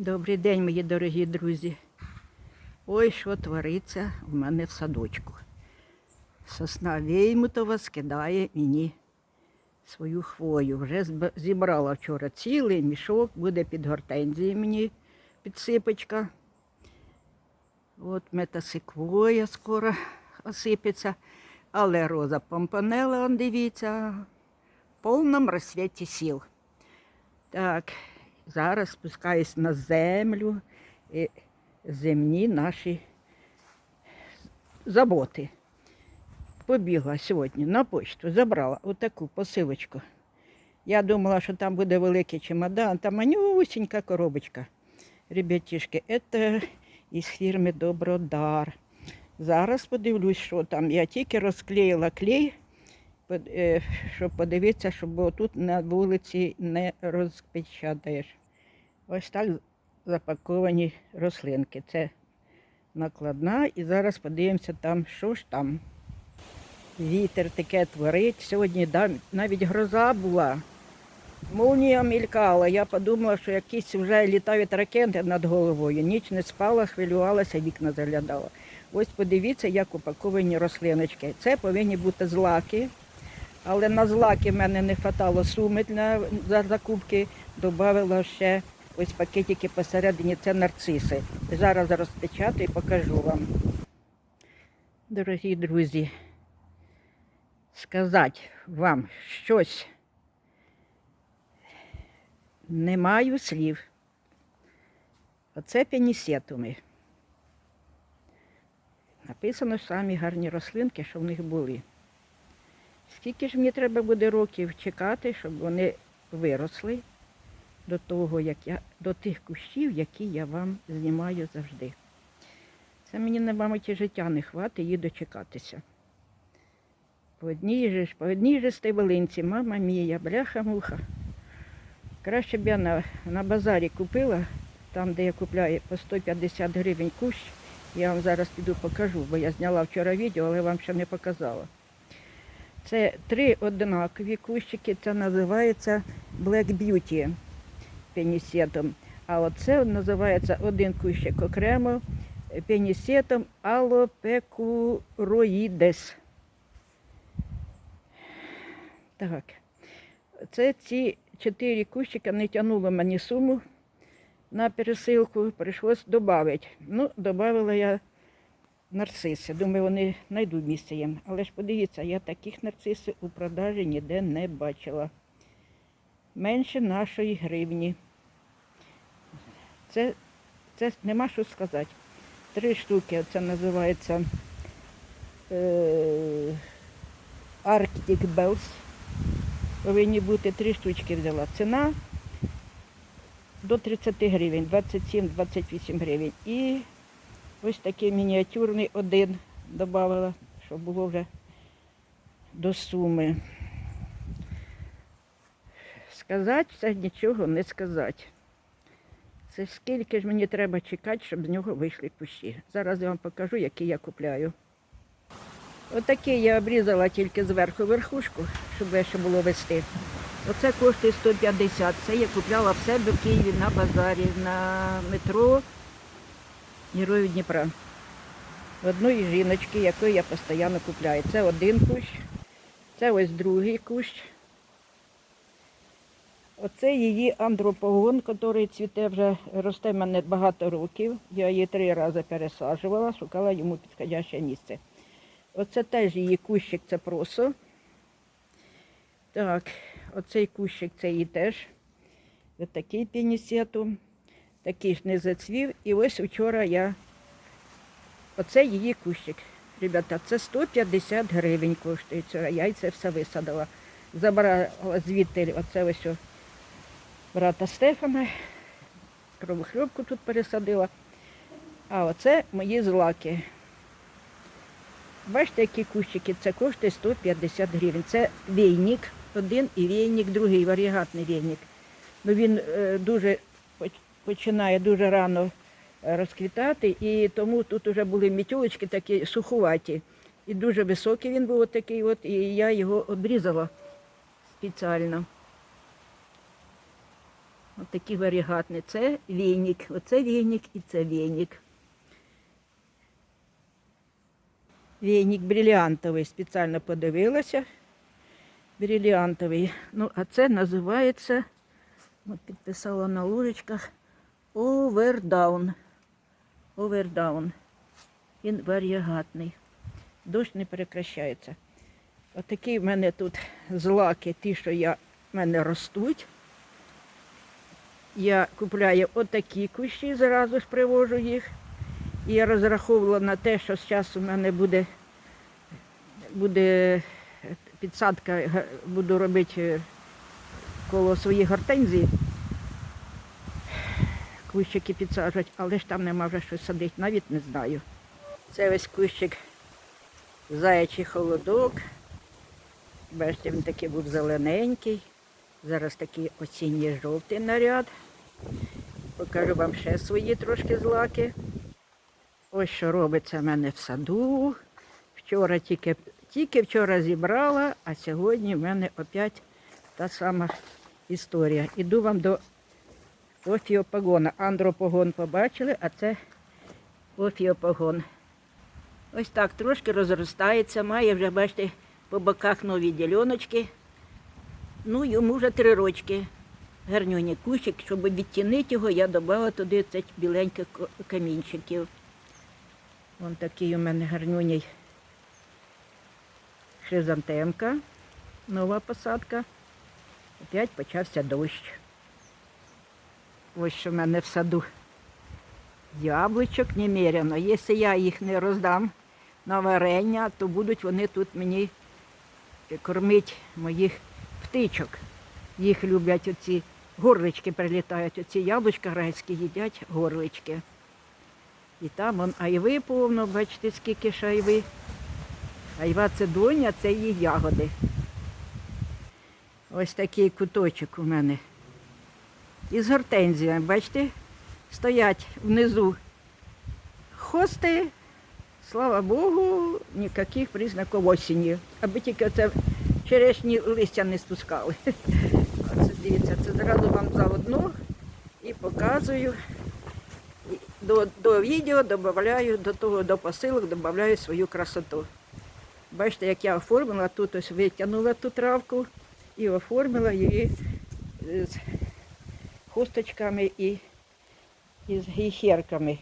Добрий день, мої дорогі друзі. Ой, що твориться в мене в садочку. Сосна Веймутова скидає мені свою хвою. Вже зібрала вчора цілий мішок, буде під гортензії мені підсипочка. От метасиквоя скоро осипеться. Але роза помпанела, дивіться, в повному розсвіті сіл. Так, зараз спускаюсь на землю, і земні наші заботи. Побігла сьогодні на почту, забрала отаку посилочку. Я думала, що там буде великий чемодан, там манюсінька коробочка. Ребятішки, це із фірми Добродар. Зараз подивлюсь, що там. Я тільки розклеїла клей, щоб подивитися, щоб тут на вулиці не розпечатаєш. Ось так запаковані рослинки. Це накладна. І зараз подивимося там, що ж там. Вітер таке творить. Сьогодні навіть гроза була. Молнія мількала. Я подумала, що якісь вже літають ракети над головою. Ніч не спала, хвилювалася, вікна заглядала. Ось подивіться, як упаковані рослиночки. Це повинні бути злаки. Але на злаки в мене не вистачало суми для за закупки. Добавила ще ось пакетики посередині, це нарциси. Зараз розпечатаю і покажу вам. Дорогі друзі, сказати вам щось. Не маю слів. Оце пенісетуми. Написано самі гарні рослинки, що в них були. Скільки ж мені треба буде років чекати, щоб вони виросли до того, як я, до тих кущів, які я вам знімаю завжди. Це мені, мабуть, і життя не хватить її дочекатися. По одній же, по одній же стебелинці, мама мія, бляха-муха. Краще б я на, на базарі купила, там, де я купляю по 150 гривень кущ. Я вам зараз піду покажу, бо я зняла вчора відео, але вам ще не показала. Це три однакові кущики, це називається Black Beauty пенісетом. А оце називається один кущик окремо пенісетом алопекуроїдес. Так. Це ці чотири кущика не тягнуло мені суму на пересилку, прийшлось додати. Ну, додала я нарциси. Думаю, вони знайдуть місце їм. Але ж подивіться, я таких нарцисів у продажі ніде не бачила. Менше нашої гривні. Це, це нема що сказати. Три штуки, це називається е, Arctic Bells. Повинні бути три штучки взяла. Ціна до 30 гривень, 27-28 гривень. І ось такий мініатюрний один додала, щоб було вже до суми. Сказати це нічого не сказати. Це скільки ж мені треба чекати, щоб з нього вийшли кущі. Зараз я вам покажу, які я купляю. Отакий я обрізала тільки зверху верхушку, щоб ще було вести. Оце коштує 150. Це я купляла в себе в Києві на базарі, на метро Героїв Дніпра. Одної жіночки, якої я постійно купляю. Це один кущ, це ось другий кущ. Оце її андропогон, який цвіте вже росте в мене багато років. Я її три рази пересаджувала, шукала йому підходяще місце. Оце теж її кущик, це просо. Так, оцей кущик це її теж. Ось такий пінісетум. Такий ж не зацвів. І ось вчора я. Оце її кущик. Ребята, це 150 гривень коштує. Вчора я це все висадила. Забрала звідти оце ось о брата Стефана. Кровохльопку тут пересадила. А оце мої злаки. Бачите, які кущики, це коштує 150 гривень. Це війник один і війник другий, варігатний війник. Ну, він е, дуже починає дуже рано е, розквітати, і тому тут вже були мітьолочки такі сухуваті. І дуже високий він був такий, от, і я його обрізала спеціально. Ось такі варігатні. Це війник, оце війник і це війник. Війник бриліантовий, спеціально подивилася. Бриліантовий. Ну, а це називається, підписала на ложечках, овердаун. Овердаун. Він варігатний. Дощ не перекращається. Отакі в мене тут злаки, ті, що я, в мене ростуть. Я купляю отакі кущі, зразу ж привожу їх. І я розраховувала на те, що зараз у мене буде, буде підсадка, буду робити е, коло своїх гортензій. Кущики підсаджувати, але ж там нема вже щось садити, навіть не знаю. Це ось кущик заячий холодок. Бачите, він такий був зелененький. Зараз такий осінній жовтий наряд. Покажу вам ще свої трошки злаки. Ось що робиться в мене в саду. Вчора тільки, тільки вчора зібрала, а сьогодні в мене опять та сама історія. Іду вам до офіопагона. Андропогон побачили, а це офіопагон. Ось так трошки розростається, має вже, бачите, по боках нові діляночки. Ну, йому вже три рочки. Гарнюній кущик, щоб відтінити його, я додала туди цих біленьких камінчиків. Вон такий у мене гарнюній хризантемка, нова посадка. Опять почався дощ. Ось що в мене в саду. Яблучок немерено. Якщо я їх не роздам на варення, то будуть вони тут мені кормити моїх птичок. Їх люблять оці горлички прилітають, оці яблучка грецькі їдять горлички. І там он айви повно, бачите, скільки ж айви. Айва це доня, це її ягоди. Ось такий куточок у мене. Із гортензіями, бачите, стоять внизу хости, слава Богу, ніяких признаків осені. Аби тільки це черешні листя не спускали. Оце дивіться, це зразу вам заодно і показую. До, до відео додаю, до того до посилок додаю свою красоту. Бачите, як я оформила, тут ось витягнула ту травку і оформила її з хусточками і, і з гейхерками.